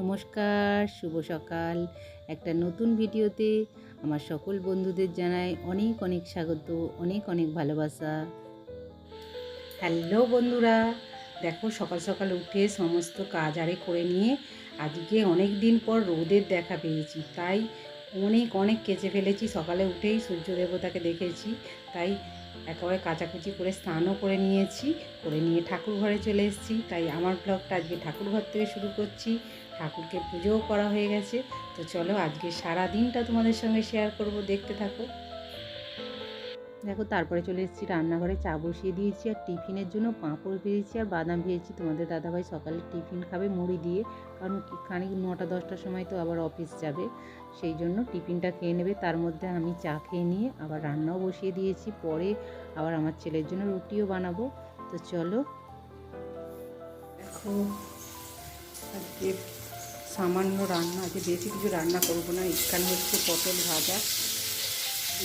নমস্কার, শুভ সকাল। একটা নতুন ভিডিওতে আমার সকল বন্ধুদের জানাই অনেক অনেক স্বাগত, অনেক অনেক ভালোবাসা। হ্যালো বন্ধুরা, দেখো সকাল সকাল উঠে সমস্ত কাজ আরে করে নিয়ে আজকে অনেক দিন পর রোদের দেখা পেয়েছি। তাই অনেক অনেক কেচে ফেলেছি। সকালে উঠেই সূর্য দেবতাকে দেখেছি। তাই একেবারে কাচাকুচি করে স্নানও করে নিয়েছি, করে নিয়ে ঠাকুর ঘরে চলে এসেছি। তাই আমার ব্লগটা আজকে ঠাকুর ঘর থেকে শুরু করছি। ঠাকুরকে পুজোও করা হয়ে গেছে। তো চলো আজকে সারা দিনটা তোমাদের সঙ্গে শেয়ার করব। দেখতে থাকো। দেখো, তারপরে চলে এসেছি, রান্নাঘরে চা বসিয়ে দিয়েছি আর টিফিনের জন্য পাঁপড় ভেজেছি আর বাদাম ভেজেছি। তোমাদের দাদাভাই সকালে টিফিন খাবে মুড়ি দিয়ে, কারণ খানিক নটা, দশটার সময় তো আবার অফিস যাবে, সেই জন্য টিফিনটা খেয়ে নেবে। তার মধ্যে আমি চা খেয়ে নিয়ে আবার রান্নাও বসিয়ে দিয়েছি, পরে আবার আমার ছেলের জন্য রুটিও বানাবো। তো চলো। দেখো, আজকে সামান্য রান্না আছে বেশি কিছু রান্না করব না এখানে হচ্ছে পটল ভাজা,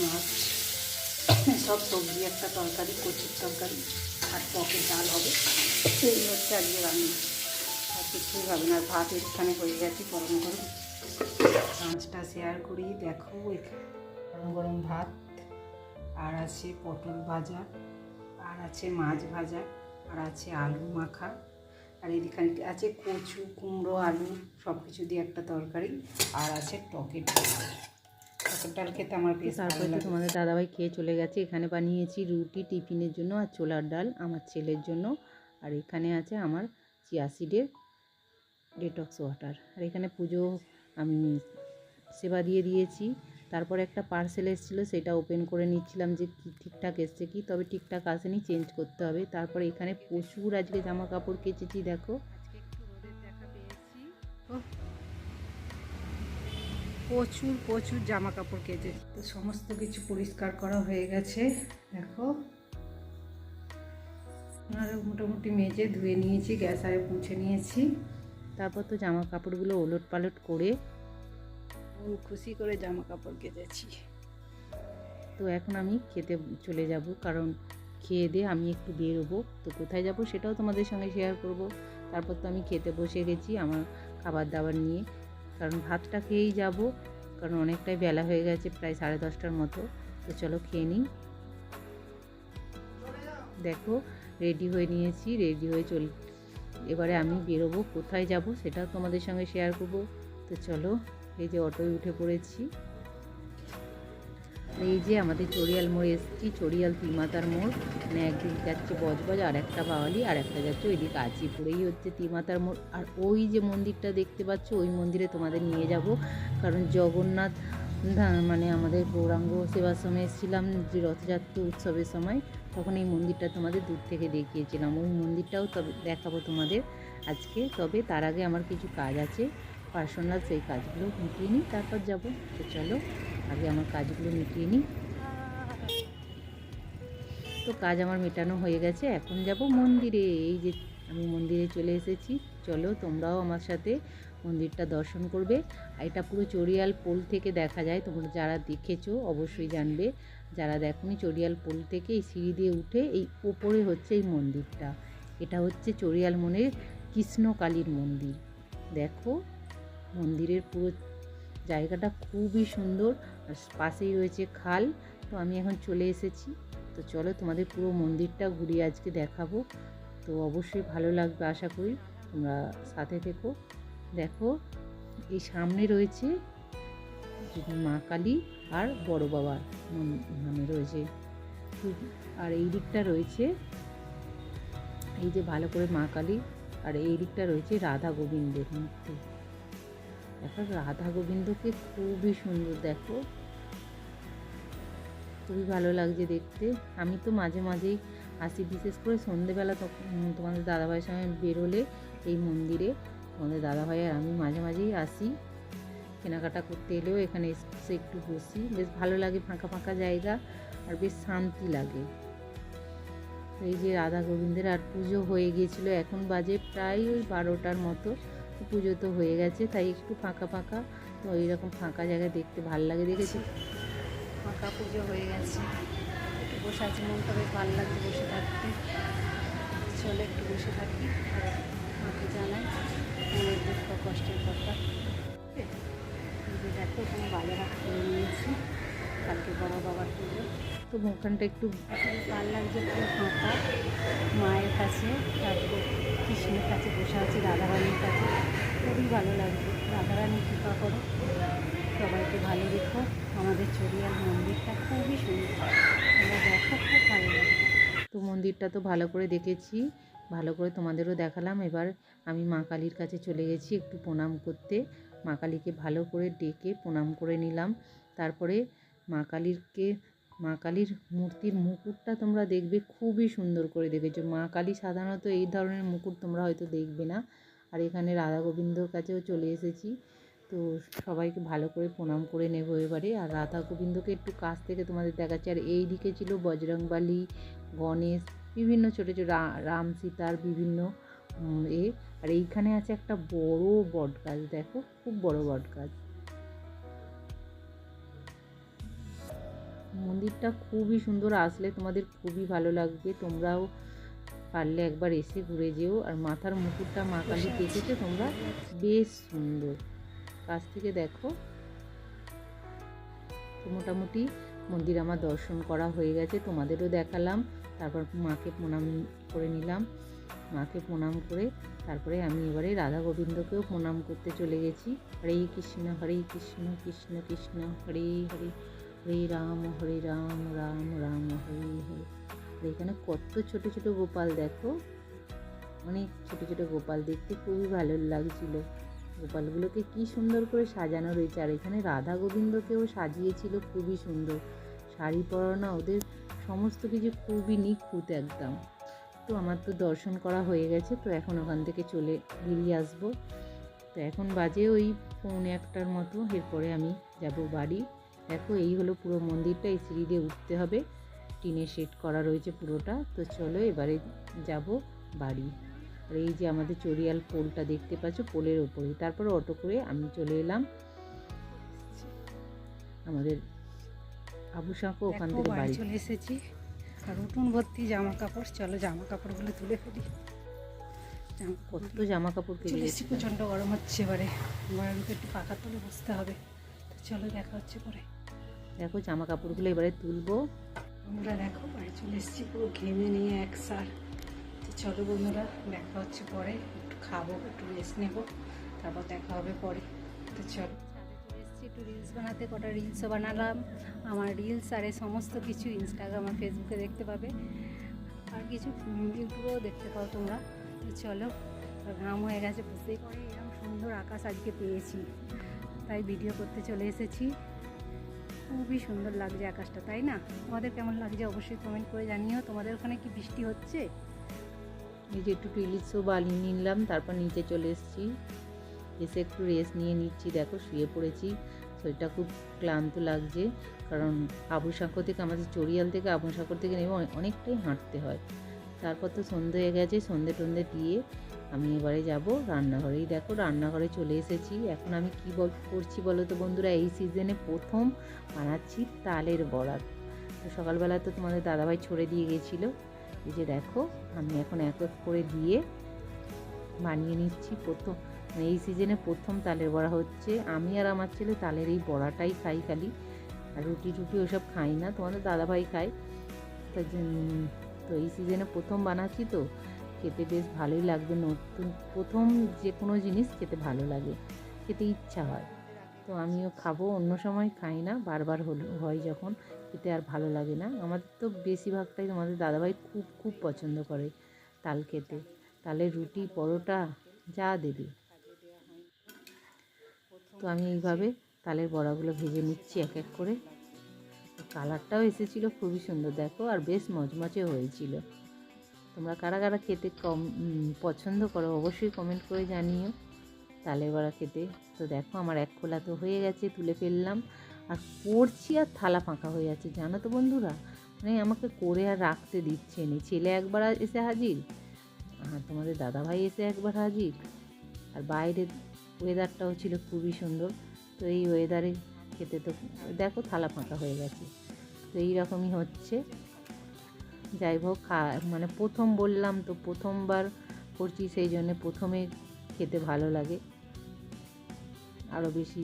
মাছ সব সবজি, একটা তরকারি, কচুর তরকারি, আর টকের ডাল হবে। এই হচ্ছে আজকে রান্না। আর কিছুই হবে না, আর ভাত এখানে হয়ে গেছে, গরম গরম। লাঞ্চটা শেয়ার করি। দেখো গরম গরম ভাত, আর আছে পটল ভাজা, আর আছে মাছ ভাজা, আর আছে আলু মাখা, আর এদিকে আছে কচু, কুমড়ো, আলু সব কিছু দিয়ে একটা তরকারি, আর আছে টকের ডাল টকের ডাল খেতে আমার বেশ তারপরে তো তোমাদের দাদাভাই খেয়ে চলে গেছে। এখানে বানিয়েছি রুটি টিফিনের জন্য আর ছোলার ডাল আমার ছেলের জন্য। আর এখানে আছে আমার চিয়া সিডের ডেটক্স ওয়াটার আর এখানে পুজো আমি সেবা দিয়ে দিয়েছি। তারপরে একটা পার্সেল এসেছিল সেটা ওপেন করে নিচ্ছিলাম যে কি ঠিকঠাক এসছে কি তবে ঠিকঠাক আসেনি চেঞ্জ করতে হবে। তারপরে এখানে প্রচুর আজকে জামা কাপড় কেচেছি দেখো। প্রচুর প্রচুর জামা কাপড় কেচে তো সমস্ত কিছু পরিষ্কার করা হয়ে গেছে। দেখো। আর মোটামুটি মেজে ধুয়ে নিয়েছি গ্যাস আরে মুছে নিয়েছি। তারপর তো জামা কাপড়গুলো ওলট পালট করে খুশি করে জামা কাপড় কেচেছি তো এখন আমি খেতে চলে যাব কারণ খেয়ে দিয়ে আমি একটু বেরোবো। তো কোথায় যাব সেটাও তোমাদের সঙ্গে শেয়ার করব। তারপর তো আমি খেতে বসে গেছি আমার খাবার দাবার নিয়ে। কারণ ভাতটা খেয়েই যাব, কারণ অনেকটাই বেলা হয়ে গেছে প্রায় সাড়ে দশটার মতো। তো চলো খেয়ে নিই। দেখো রেডি হয়ে নিয়েছি রেডি হয়ে চল, এবারে আমি বেরোবো, কোথায় যাব সেটাও তোমাদের সঙ্গে শেয়ার করব। তো চলো, এই যে অটোয় উঠে পড়েছি। এই যে আমাদের চড়িয়াল মোড়ে এসেছি, চড়িয়াল তিমাতার মোড়। মানে একদিক যাচ্ছে বজবজ, আর একটা বাওয়ালি আর একটা যাচ্ছে ওইদিকে আজিপুরেই হচ্ছে তিমাতার মোড়। আর ওই যে মন্দিরটা দেখতে পাচ্ছ, ওই মন্দিরে তোমাদের নিয়ে যাব। কারণ জগন্নাথ মানে আমাদের গৌরাঙ্গ সেবাশ্রমে এসেছিলাম যে রথযাত্রা উৎসবের সময়। তখন এই মন্দিরটা তোমাদের দূর থেকে দেখিয়েছিলাম। ওই মন্দিরটাও তবে, দেখাবো তোমাদের আজকে। তবে তার আগে আমার কিছু কাজ আছে। পার্সোনাল সেই কাজগুলো মিটিয়ে নিই, তারপর যাব। তো চলো। আগে আমার কাজগুলো মিটিয়ে নিই। তো কাজ আমার মেটানো হয়ে গেছে, এখন যাব মন্দিরে। এই যে আমি মন্দিরে চলে এসেছি, চলো তোমরাও আমার সাথে মন্দিরটা দর্শন করবে। আর এটা পুরো চড়িয়াল পোল থেকে দেখা যায়, তোমরা যারা দেখেছ অবশ্যই জানবে। যারা দেখোনি, চড়িয়াল পোল থেকে এই সিঁড়ি দিয়ে উঠে এই ওপরে হচ্ছে এই মন্দিরটা। এটা হচ্ছে চড়িয়াল মনের কৃষ্ণকালীর মন্দির। দেখো, মন্দিরের পুরো জায়গাটা খুবই সুন্দর। পাশেই রয়েছে খাল। তো আমি এখন চলে এসেছি। তো চলো তোমাদের পুরো মন্দিরটা ঘুরিয়ে আজকে দেখাবো। তো অবশ্যই ভালো লাগবে আশা করি। তোমরা সাথে থেকো। দেখো, এই সামনে রয়েছে মা কালী আর বড় বাবার মানে রয়েছে। আর এই দিকটা রয়েছে, এই যে ভালো করে মা কালী, আর এই দিকটা রয়েছে রাধা গোবিন্দের মূর্তি। দেখো, রাধা গোবিন্দকে খুবই সুন্দর, দেখো। খুবই ভালো লাগছে দেখতে। আমি তো মাঝে মাঝেই আসি, বিশেষ করে সন্ধেবেলা তখন তোমাদের দাদাভাইয়ের সঙ্গে বেরোলে এই মন্দিরে। তোমাদের দাদাভাই আর আমি মাঝে মাঝেই আসি। কেনাকাটা করতে এলেও এখানে এসে একটু বসি। বেশ ভালো লাগে, ফাঁকা ফাঁকা জায়গা আর বেশ শান্তি লাগে। এই যে রাধা গোবিন্দের আর পুজো হয়ে গিয়েছিল, এখন বাজে প্রায় ওই বারোটার মতো। পুজো তো হয়ে গেছে, তাই একটু ফাঁকা ফাঁকা, তো এইরকম ফাঁকা জায়গা দেখতে ভালো লাগে দেখেছি। ফাঁকা পুজো হয়ে গেছে। একটু বসে আছি মনটা বেশ ভালো লাগছে বসে থাকতে। চলে একটু বসে থাকি মাকে জানাই। মনের দুঃখ কষ্টের কথা। দেখো এখানে বাজারা কিনে নিয়েছি। কালকে বড় বাবার পুজো। তো ওখানটা একটু ভালো লাগছে পুরো ফাঁকা। মায়ের কাছে তারপরে কৃষ্ণের কাছে বসে আছি রাধারানীর কাছে। খুবই ভালো লাগছে। রাধারানী কৃপা করো। সবাইকে ভালো রেখো। আমাদের চড়িয়াল মন্দিরটা খুবই সুন্দর। দেখো, খুব ভালো লাগবে। তো মন্দিরটা তো ভালো করে দেখেছি, ভালো করে তোমাদেরও দেখালাম। এবার আমি মা কালীর কাছে চলে গেছি একটু প্রণাম করতে। মা কালীকে ভালো করে ডেকে প্রণাম করে নিলাম। তারপরে মা কালীরকে, মা কালীর মূর্তির মুকুটটা তোমরা দেখবে, খুবই সুন্দর করে দেখেছ। মা কালী সাধারণত এই ধরনের মুকুট তোমরা হয়তো দেখবে না। আর এখানে রাধা গোবিন্দর কাছেও চলে এসেছি। তো সবাইকে ভালো করে প্রণাম করে নেব এবারে। আর রাধা গোবিন্দকে একটু কাছ থেকে তোমাদের দেখাচ্ছি। আর এই দিকে ছিল বজরংবালি, গণেশ, বিভিন্ন ছোটো ছোটো রাম সীতার বিভিন্ন এ। আর এইখানে আছে একটা বড় বট গাছ দেখো, খুব বড় বট গাছ মন্দিরটা খুবই সুন্দর, আসলে তোমাদের খুবই ভালো লাগবে। তোমরাও পারলে একবার এসে ঘুরে যেও। আর মাথার মুকুটটা মা কালী দেখেছ তোমরা? বেশ সুন্দর। কাছ থেকে দেখো। তো মোটামুটি মন্দির আমার দর্শন করা হয়ে গেছে, তোমাদেরও দেখালাম। তারপর মাকে প্রণাম করে নিলাম। মাকে প্রণাম করে তারপরে আমি এবারে রাধা গোবিন্দকেও প্রণাম করতে চলে গেছি। হরে কৃষ্ণ হরে কৃষ্ণ কৃষ্ণ কৃষ্ণ, হরে হরে হরে রাম হরে রাম রাম রাম, হরে হরে। এখানে কত ছোট ছোট গোপাল দেখো। অনেক ছোট ছোট গোপাল দেখতে খুবই ভালো লাগছিল। গোপালগুলোকে কি সুন্দর করে সাজানো রয়েছে আর এখানে রাধা গোবিন্দকেও সাজিয়েছিল, খুবই সুন্দর। শাড়ি পরানো, ওদের সমস্ত কিছু খুবই নিখুঁত একদম। তো আমার তো দর্শন করা হয়ে গেছে, তো এখন ওখান থেকে চলে বেরিয়ে আসব। তো এখন বাজে ওই পৌনে একটার মতো, এরপরে আমি যাব বাড়ি। দেখো, এই হলো পুরো মন্দিরটা, এই সিঁড়ি দিয়ে উঠতে হবে। টিনের শেড করা রয়েছে পুরোটা। তো চলো, এবারে যাব বাড়ি। আর এই যে আমাদের চড়িয়াল পোলটা দেখতে পাচ্ছ পোলের ওপরে তারপর অটো করে আমি চলে এলাম আমাদের আবু সাঁকো ওখান থেকে বাড়ি চলে এসেছি। আর উঠুন ভর্তি জামা কাপড় চলো জামা কাপড়গুলো তুলে ফেলি। জামা কত জামা কাপড় চলে কিনে এসেছি প্রচণ্ড গরম হচ্ছে এবারে। গরমকে একটু পাকা তুলে বসতে হবে। তো চলো দেখা হচ্ছে পরে। দেখো জামা কাপড়গুলো এবারে তুলবো। আমরা দেখো বাড়ি চলে এসেছি পুরো ঘেমে নিয়ে এক সার। চলো বন্ধুরা, দেখা হচ্ছে পরে। একটু খাব, একটু রেস্ট নেব। তারপর দেখা হবে পরে। তো চলো। একটু রিলস বানাতে। কটা রিলসও বানালাম। আমার রিলস আর এই সমস্ত কিছু ইনস্টাগ্রাম আর ফেসবুকে দেখতে পাবে। আর কিছু ইউটিউবেও দেখতে পাও তোমরা। তো চলো ঘাম হয়ে গেছে বুঝতেই পারে এরকম সুন্দর আকাশ আজকে পেয়েছি। তাই ভিডিও করতে চলে এসেছি। খুবই সুন্দর লাগছে আকাশটা, তাই না? তোমাদের কেমন লাগছে অবশ্যই কমেন্ট করে জানিও। তোমাদের ওখানে কি বৃষ্টি হচ্ছে? এই যে একটু টিলিসও বালি নিলাম, তারপর নিচে চলে এসেছি। এসে একটু রেস্ট নিয়ে নিচ্ছি, দেখো শুয়ে পড়েছি। শরীরটা খুব ক্লান্ত লাগছে, কারণ আবু সাঁকর থেকে আমাদের চড়িয়াল থেকে আবু সাঁকর থেকে নেমে অনেকটাই হাঁটতে হয়। তারপর তো সন্ধে হয়ে গেছে, সন্ধে টন্ধে দিয়ে আমি এবারে যাব রান্নাঘরেই। দেখো রান্নাঘরে চলে এসেছি। এখন আমি কি বল করছি বলো তো বন্ধুরা? এই সিজনে প্রথম বানাচ্ছি তালের বড়া। তো সকালবেলা তো তোমাদের দাদাভাই ছড়ে দিয়ে গেছিল। এই যে দেখো, আমি এখন এক এক করে দিয়ে বানিয়ে নিচ্ছি। প্রথম মানে এই সিজনে প্রথম তালের বড়া হচ্ছে। আমি আর আমার ছেলে তালের এই বড়াটাই খাই খালি। আর রুটি টুটি ওসব খাই না, তোমাদের দাদাভাই খায়। তা যে- তো এই সিজনে প্রথম বানাচ্ছি তো, খেতে বেশ ভালোই লাগবে। নতুন, প্রথম যে কোনো জিনিস খেতে ভালো লাগে। খেতে ইচ্ছা হয়। তো আমিও খাব, অন্য সময় খাই না, বারবার হল, হয় যখন, খেতে আর ভালো লাগে না। আমাদের তো বেশিরভাগটাই আমাদের দাদাভাই খুব খুব পছন্দ করে তাল খেতে। তালের রুটি, পরোটা, যা দেবে। তো আমি এইভাবে তালের বড়াগুলো ভেজে নিচ্ছি এক এক করে। কালারটাও এসেছিল খুবই সুন্দর, দেখো, আর বেশ মচমচে হয়েছিল। তোমরা কারা কারা খেতে কম পছন্দ করো, অবশ্যই কমেন্ট করে জানিও। তালের বড়া খেতে। তো দেখো আমার এক খোলা তো হয়ে গেছে, তুলে ফেললাম। আর করছি আর থালা ফাঁকা হয়ে যাচ্ছে জানো তো বন্ধুরা? মানে আমাকে করে আর রাখতে দিচ্ছে নি। ছেলে একবার এসে হাজির, আর তোমাদের দাদাভাই এসে একবার হাজির। আর বাইরের ওয়েদারটাও ছিল খুবই সুন্দর। তো এই ওয়েদারে খেতে তো, দেখো থালা ফাঁকা হয়ে গেছে। তো এই রকমই হচ্ছে। যাই হোক, খা মানে প্রথম বললাম তো প্রথমবার করছি, সেই জন্য প্রথমে খেতে ভালো লাগে। আরও বেশি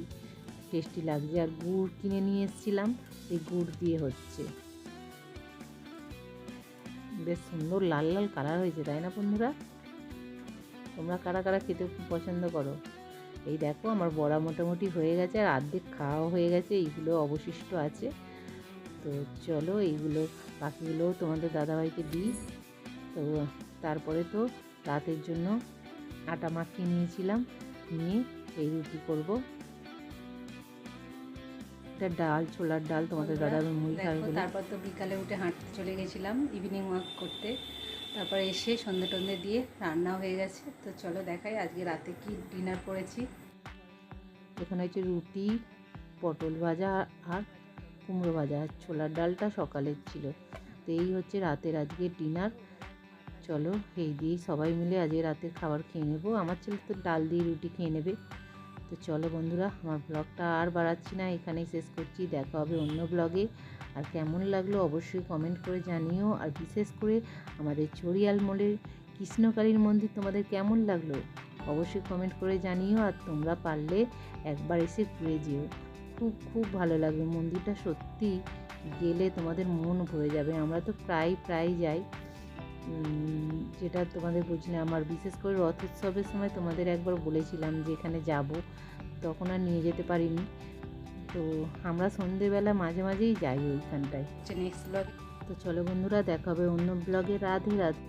টেস্টি লাগছে। আর গুড় কিনে নিয়ে এসেছিলাম, এই গুড় দিয়ে হচ্ছে। বেশ সুন্দর লাল লাল কালার হয়েছে, তাই না বন্ধুরা? তোমরা কারা কারা খেতে খুব পছন্দ করো? এই দেখো, আমার বড়া মোটামুটি হয়ে গেছে, আর অর্ধেক খাওয়া হয়ে গেছে, এইগুলো অবশিষ্ট আছে। তো চলো, এইগুলো বাকিগুলোও তোমাদের দাদাভাইকে দিই। তো তারপরে তো রাতের জন্য আটা মাখিয়ে নিয়েছিলাম, নিয়ে এই রুটি করব? এটা ডাল ছোলার ডাল তোমাদের দাদাভাই মুড়ি খাবে তারপর তো বিকালে উঠে হাঁটতে চলে গেছিলাম ইভিনিং ওয়াক করতে। তারপর এসে সন্ধে টন্ধে দিয়ে রান্না হয়ে গেছে। তো চলো দেখাই আজকে রাতে কি ডিনার করেছি। এখানে হচ্ছে রুটি পটল ভাজা আর কুমড়ো ভাজা। আর ছোলার ডালটা সকালের ছিল। তো এই হচ্ছে রাতের আজকে ডিনার চলো এই দিয়েই সবাই মিলে আজকে রাতের খাবার খেয়ে নেব। আমার ছেলে তো ডাল দিয়ে রুটি খেয়ে নেবে। তো চলো বন্ধুরা, আমার ব্লগটা আর বাড়াচ্ছি না, এখানেই শেষ করছি, দেখা হবে অন্য ব্লগে আর কেমন লাগল অবশ্যই কমেন্ট করে জানিও, আর বিশেষ করে আমাদের চড়িয়াল মোড়ের কৃষ্ণকালীর মন্দির তোমাদের কেমন লাগল অবশ্যই কমেন্ট করে জানিও, আর তোমরা পারলে একবার এসে ঘুরে যেও। খুব খুব ভালো লাগবে মন্দিরটা সত্যি গেলে তোমাদের মন ভরে যাবে, আমরা তো প্রায় প্রায় যাই। যেটা তোমাদের বলছিলাম আমার বিশেষ করে রথ উৎসবের সময় তোমাদের একবার বলেছিলাম যে এখানে যাব। তখন আর নিয়ে যেতে পারিনি। তো আমরা সন্ধেবেলা মাঝে মাঝেই যাই ওইখানটায়। নেক্সট ব্লগ তো চলো বন্ধুরা দেখা হবে অন্য ব্লগে রাধে রাধে।